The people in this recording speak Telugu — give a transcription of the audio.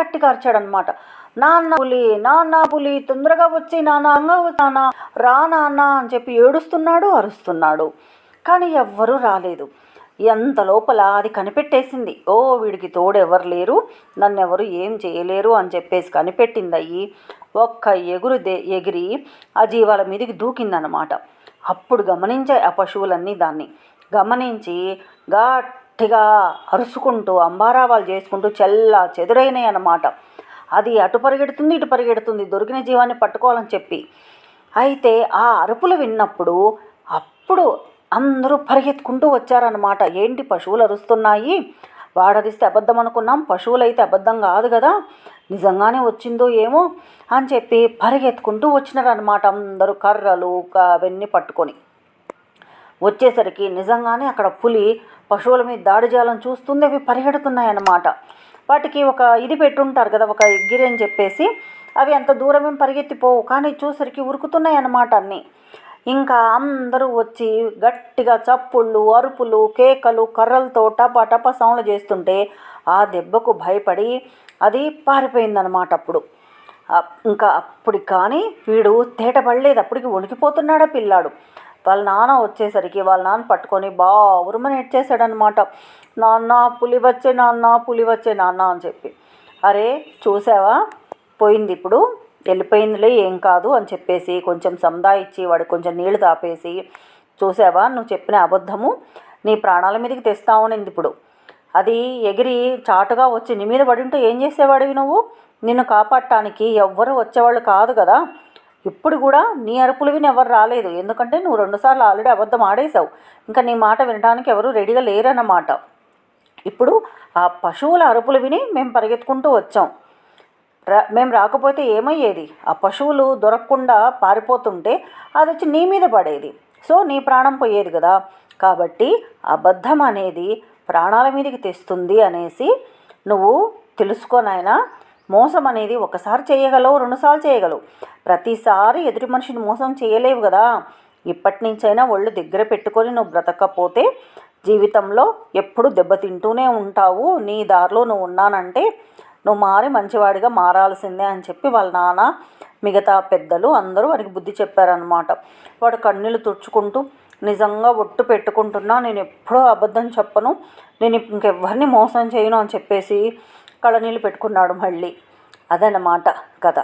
కట్టికార్చాడనమాట. నాన్న పులి నాన్న పులి తొందరగా వచ్చి నాన్న నాన్న రా నాన్న అని చెప్పి ఏడుస్తున్నాడు అరుస్తున్నాడు. కానీ ఎవ్వరూ రాలేదు. ఎంత లోపల అది కనిపెట్టేసింది. ఓ వీడికి తోడు ఎవరు లేరు? నన్ను ఎవరు ఏం చేయలేరు? అని చెప్పేసి కనిపెట్టింది అయ్యి ఒక్క ఎగురు దే ఎగిరి ఆ జీవాల మీదకి దూకిందనమాట. అప్పుడు గమనించాయి ఆ పశువులన్నీ దాన్ని. గమనించి ఘాట్ గట్టిగా అరుచుకుంటూ అంబారావాలు చేసుకుంటూ చెల్లా చెదురైనాయి అన్నమాట. అది అటు పరిగెడుతుంది ఇటు పరిగెడుతుంది. దొరికిన జీవాన్ని పట్టుకోవాలని చెప్పి. అయితే ఆ అరుపులు విన్నప్పుడు అప్పుడు అందరూ పరిగెత్తుకుంటూ వచ్చారనమాట ఏంటి పశువులు అరుస్తున్నాయి? వాడరిస్తే అబద్ధం అనుకున్నాం. పశువులు అయితే అబద్ధం కాదు కదా. నిజంగానే వచ్చిందో ఏమో అని చెప్పి పరిగెత్తుకుంటూ వచ్చినారనమాట అందరూ కర్రలు అవన్నీ పట్టుకొని. వచ్చేసరికి నిజంగానే అక్కడ పులి పశువుల మీద దాడి చేయాలని చూస్తుంది అవి పరిగెడుతున్నాయన్నమాట. వాటికి ఒక ఇది పెట్టుంటారు కదా ఒక ఎగ్గిరి అని చెప్పేసి. అవి అంత దూరం ఏం పరిగెత్తిపోవు కానీ చూసరికి ఉరుకుతున్నాయి అన్నమాట అన్నీ. ఇంకా అందరూ వచ్చి గట్టిగా చప్పుళ్ళు అరుపులు కేకలు కర్రలతో టపా టపా సౌండ్లు చేస్తుంటే ఆ దెబ్బకు భయపడి అది పారిపోయిందనమాట అప్పుడు. ఇంకా అప్పుడు కానీ వీడు తేటపడలేదు అప్పటికి వణికిపోతున్నాడా పిల్లాడు. వాళ్ళ నాన్న వచ్చేసరికి వాళ్ళ నాన్న పట్టుకొని బావురుమని ఎడ్చేసాడనమాట నాన్న పులి వచ్చే నాన్న పులి వచ్చే నాన్న అని చెప్పి. అరే చూసావా? పోయింది ఇప్పుడు. వెళ్ళిపోయిందిలే ఏం కాదు అని చెప్పేసి కొంచెం సందాయిచ్చి వాడికి కొంచెం నీళ్ళు తాపేసి చూసావా? నువ్వు చెప్పిన అబద్ధము. నీ ప్రాణాల మీదకి తెస్తావునింది ఇప్పుడు. అది ఎగిరి చాటుగా వచ్చి నీ మీద పడి ఉంటే ఏం చేసేవాడివి నువ్వు? నిన్ను కాపాడటానికి ఎవ్వరు వచ్చేవాళ్ళు కాదు కదా. ఇప్పుడు కూడా నీ అరుపులు విని ఎవరు రాలేదు. ఎందుకంటే నువ్వు రెండుసార్లు ఆల్రెడీ అబద్ధం ఆడేశావు. ఇంకా నీ మాట వినడానికి ఎవరు రెడీగా లేరన్నమాట. ఇప్పుడు ఆ పశువుల అరుపులు విని మేము పరిగెత్తుకుంటూ వచ్చాం. రా మేము రాకపోతే ఏమయ్యేది? ఆ పశువులు దొరకకుండా పారిపోతుంటే అది వచ్చి నీ మీద పడేది. సో నీ ప్రాణం పోయేది కదా. కాబట్టి అబద్ధం అనేది ప్రాణాల మీదకి తెస్తుంది అనేసి నువ్వు తెలుసుకోనైనా మోసం అనేది ఒకసారి చేయగలవు రెండుసార్లు చేయగలవు. ప్రతిసారి ఎదుటి మనిషిని మోసం చేయలేవు కదా. ఇప్పటి నుంచైనా ఒళ్ళు దగ్గర పెట్టుకొని నువ్వు బ్రతకపోతే జీవితంలో ఎప్పుడు దెబ్బతింటూనే ఉంటావు. నీ దారిలో నువ్వు ఉన్నానంటే నువ్వు మారి మంచివాడిగా మారాల్సిందే అని చెప్పి వాళ్ళ నాన్న మిగతా పెద్దలు అందరూ వాడికి బుద్ధి చెప్పారనమాట వాడు కన్నీళ్ళు తుడుచుకుంటూ నిజంగా ఒట్టు పెట్టుకుంటున్నా నేను ఎప్పుడూ అబద్ధం చెప్పను. నేను ఇంకెవ్వరిని మోసం చేయను అని చెప్పేసి కళ్ళనీళ్ళు పెట్టుకున్నాడు మళ్ళీ. అదన్నమాట కథ.